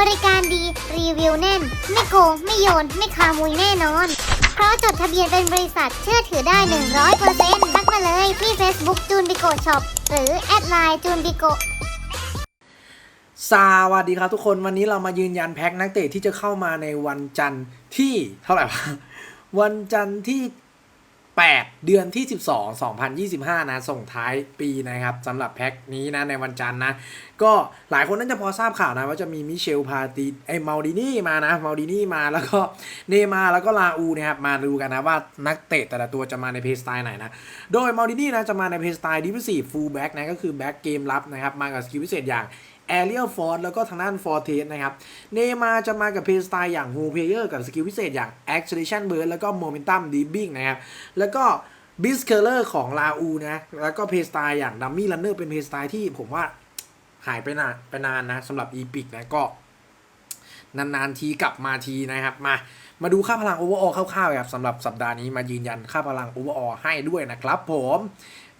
บริการดี รีวิวแน่น ไม่โกง ไม่โยน ไม่คามุยแน่นอน เพราะจดทะเบียนเป็นบริษัทเชื่อถือได้ 100%ทักมาเลยที่ Facebook จูนบิโกช็อปหรือแอดไลน์จูนบิโกสวัสดีครับทุกคนวันนี้เรามายืนยันแพ็คนักเตะที่จะเข้ามาในวันจันทร์ที่เท่าไหร่วันจันทร์ที่ 8 เดือนที่ 12 2025 นะ ส่งท้ายปีนะครับสำหรับแพ็คนี้นะ ในวันจันทร์นะ ก็หลายคนน่าจะพอทราบข่าวนะ ว่าจะมีมิเชลพาติไอเมาดินี่มานะเมาดินี่มาแล้วก็เนยมาแล้วก็ลาอูนะครับ มาดูกันนะว่านักเตะแต่ละตัวจะมาในเพลสไตล์ไหนนะ โดยเมาดินี่นะจะมาในเพลสไตล์ดิฟซีฟฟูลแบ็กนะก็คือแบ็กเกมรับนะครับ มากับสกิลพิเศษอย่าง แอเรียลฟอร์ดแล้วก็ทางด้านฟอร์เทสนะครับ เนมาจะมากับเพลย์สไตล์อย่างฮูเพเยอร์กับสกิลพิเศษอย่าง Acceleration Burst แล้วก็ Momentum d i b b i n g นะครับ แล้วก็บิสเคอร์ของลาอูนะ แล้วก็เพลย์สไตล์อย่างดัมมี่ r ันเนอร์เป็นเพลย์สไตล์ที่ผมว่าหายไปนานไปนานนะสำหรับอีพิกนะก็นานๆทีกลับมาทีนะครับ มามาดูค่าพลังโอเวอร์ออคร่าวๆครับสำหรับสัปดาห์นี้มายืนยันค่าพลังโอเวอร์ออให้ด้วยนะครับผม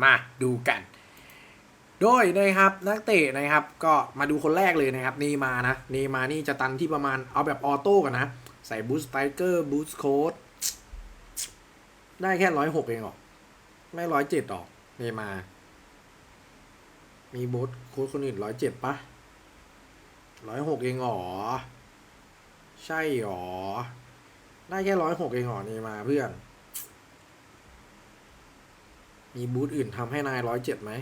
มาดูกัน โดยนะครับนักเตะนะครับ ก็มาดูคนแรกเลยนะครับเนย์มานะเนย์มานี่จะตันที่ประมาณเอาแบบออโต้กันนะ ใส่บูสต์ไตเกอร์บูสต์โค้ดได้แค่ร้อยหกเองหรอ ไม่ร้อยเจ็ดหรอกเนมา มีบูสต์โค้ดคนอื่นร้อยเจ็ดปะร้อยหกเองหรอ ใช่หรอ ได้แค่ร้อยหกเองหรอเนย์มาเพื่อน มีบูธอื่นทำให้นายร้อยเจ็ดไหม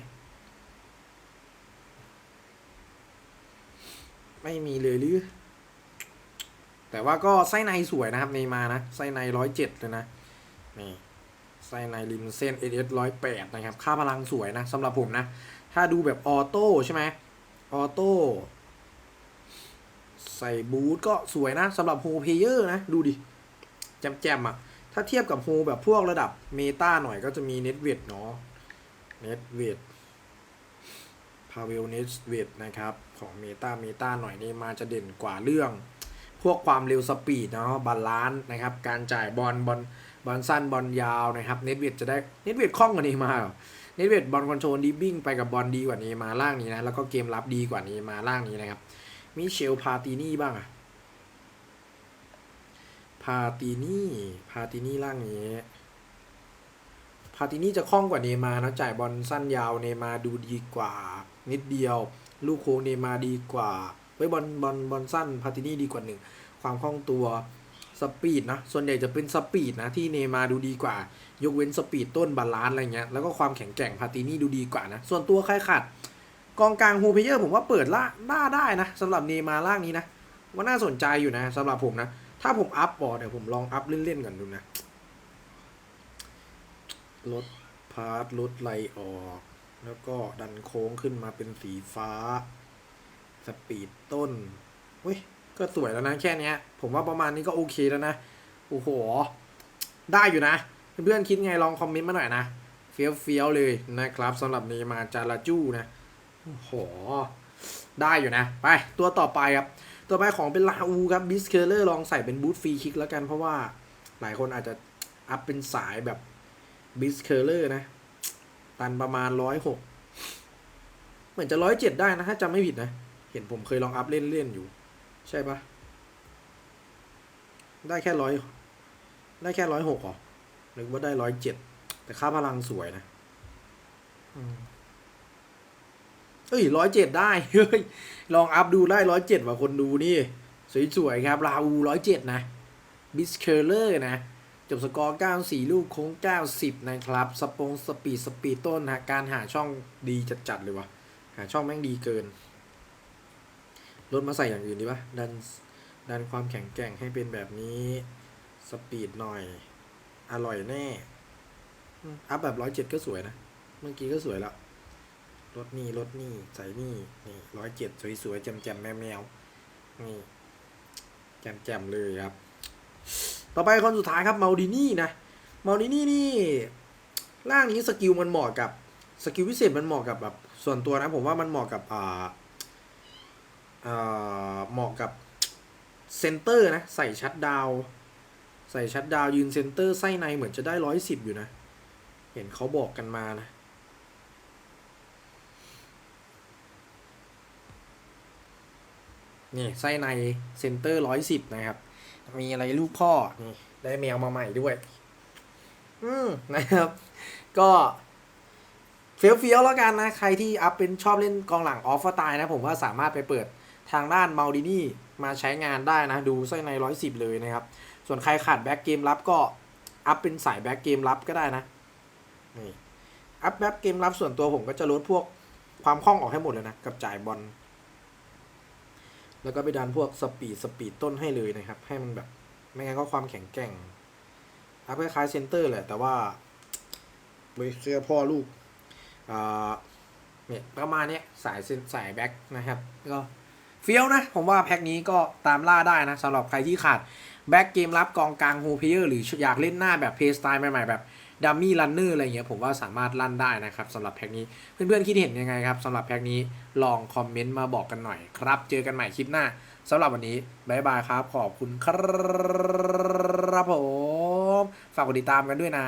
ไม่มีเลยหรือ แต่ว่าก็ไส้ในสวยนะครับเนมานะ ไส้ในร้อยเจ็ดเลยนะ นี่ ไส้ในริมเส้น SS ร้อยแปดนะครับ ค่าพลังสวยนะสำหรับผมนะ ถ้าดูแบบออโต้ใช่ไหมออโต้ใส่บูทก็สวยนะสำหรับโฮเพเยอร์นะ ดูดิ แจมๆอะ ถ้าเทียบกับโฮแบบพวกระดับเมตาหน่อยก็จะมีเน็ตเวทเนาะเน็ตเวท เวลเนสเวทนะครับ ของเมตาเมตาหน่อยนี่มาจะเด่นกว่าเรื่อง พวกความเร็วสปีดเนาะบาลานซ์นะครับ การจ่ายบอลบอลบอลสั้นบอลยาวนะครับเน็ตเวทจะได้เน็ตเวทคล่องกว่านี้มาเน็ตเวทบอลคอนโทรลดีบิ้งไปกับบอลดีกว่านี้มาล่างนี้นะแล้วก็เกมรับดีกว่านี้มาล่างนี้นะครับมิเชลพาตินี่บ้างอะพาตินี่พาตินี่ล่างนี้ พาตินี่จะคล่องกว่าเนมานะจ่ายบอลสั้นยาวเนมาดูดีกว่า นิดเดียว ลูกโค้งเนมาดีกว่าไว้ยบอลบอลบอลสั้นพาตินี่ดีกว่าหนึ่งความคล่องตัวสปีดนะส่วนใหญ่จะเป็นสปีดนะที่เนมาดูดีกว่า ยกเว้นสปีดต้นบาลานอะไรเงี้ยแล้วก็ความแข็งแกร่งพาตินี่ดูดีกว่านะส่วนตัวใครขาดกองกลางฮูเพเยอร์ผมว่าเปิดล่าหน้าได้นะสำหรับเนมาร์ล่างนี้นะว่าน่าสนใจอยู่นะสำหรับผมนะ ถ้าผมอัพบอเดี๋ยวผมลองอัพเล่นๆก่อนดูนะ ลดพาร์ทลดไหลออก แล้วก็ดันโค้งขึ้นมาเป็นสีฟ้า สปีดต้นเฮ้ยก็สวยแล้วนะแค่นี้ผมว่าประมาณนี้ก็โอเคแล้วนะ โอ้โห ได้อยู่นะ เพื่อนๆคิดไงลองคอมเมนต์มาหน่อยนะ เฟี้ยวเฟี้ยวเลยนะครับสำหรับเนย์มาจาราจูนะ โอ้โห ได้อยู่นะ ไปตัวต่อไปครับต่อไปของเป็นลาอูครับบิสเคเลอร์ลองใส่เป็นบูทฟรีคิกแล้วกันเพราะว่าหลายคนอาจจะอัพเป็นสายแบบ บิสเคอร์เลอร์นะ ตันประมาณร้อยหกเหมือนจะร้อยเจ็ดได้นะ ถ้าจำไม่ผิดนะ เห็นผมเคยลองอัพเล่นเล่นๆอยู่ ใช่ปะได้แค่ร้อยได้แค่ร้อยหกหรอนึกว่าได้ร้อยเจ็ดแต่ค่าพลังสวยนะอืมเอ้ยร้อยเจ็ดได้ เฮ้ย ลองอัพดูได้ร้อยเจ็ดว่ะคนดูนี่ สวยๆครับลาอูร้อยเจ็ดนะ บิสเคอร์เลอร์นะ จบสกอร์ 94 ลูกโค้ง 90 นะครับ สปงสปีด สปีดต้นนะการหาช่องดีจัดๆเลยวะหาช่องแม่งดีเกิน ลดมาใส่อย่างอื่นดีปะดัน ดันความแข็งแกร่งให้เป็นแบบนี้ สปีดหน่อย อร่อยแน่ อัพแบบร้อยเจ็ดก็สวยนะ เมื่อกี้ก็สวยแล้วรถนี่รถนี่ ใส่นี่ นี่ร้อยเจ็ดสวยๆแจ่มๆแมวแมวๆนี่แจ่มๆเลยครับ ต่อไปคนสุดท้ายครับเมาดินี่นะเมาดินี่นี่ร่างนี้สกิลมันเหมาะกับสกิลพิเศษมันเหมาะกับแบบส่วนตัวนะผมว่ามันเหมาะกับอ่าอ่าเหมาะกับเซนเตอร์นะใส่ชัดดาว ใส่ชัดดาวยืนเซนเตอร์ไส้ในเหมือนจะได้ร้อยสิบอยู่นะ เห็นเขาบอกกันมานะนี่ไส้ในเซนเตอร์ร้อยสิบนะครับ มีอะไรลูกพ่อนี่ได้แมวมาใหม่ด้วย อืมนะครับ ก็เฟี้ยวเฟี้ยวๆแล้วกันนะ ใครที่อัพเป็นชอบเล่นกองหลังออฟตายนะ ผมว่าสามารถไปเปิดทางด้านมาดินี่มาใช้งานได้นะ ดูไส้ในร้อยสิบเลยนะครับ ส่วนใครขาดแบ็กเกมรับก็อัพเป็นสายแบ็กเกมรับก็ได้นะนี่อัพแบ็กเกมรับส่วนตัวผมก็จะลดพวกความคล่องออกให้หมดเลยนะ กับจ่ายบอล แล้วก็ไปดันพวกสปีดสปีดต้นให้เลยนะครับ ให้มันแบบ ไม่งั้นก็ความแข็งแกร่งอัพคล้ายๆเซนเตอร์แหละ แต่ว่าเว้ยเสื้อพ่อลูกอ่าเนี่ยประมาณเนี้ยสายเซนสายแบ็คนะครับ ก็เฟี้ยวนะ ผมว่าแพ็คนี้ก็ตามล่าได้นะสำหรับใครที่ขาด แบ็กเกมรับกองกลางโฮเพเยอร์หรืออยากเล่นหน้าแบบเพย์สไตล์ใหม่ๆ แบบดัมมี่ลันเนอร์อะไรเงี้ยผมว่าสามารถลั่นได้นะครับสำหรับแพ็กนี้ เพื่อนๆคิดเห็นยังไงครับสำหรับแพ็กนี้ลองคอมเมนต์มาบอกกันหน่อยครับ เจอกันใหม่คลิปหน้าสำหรับวันนี้บายบายครับ ขอบคุณครับผม ฝากกดติดตามกันด้วยนะ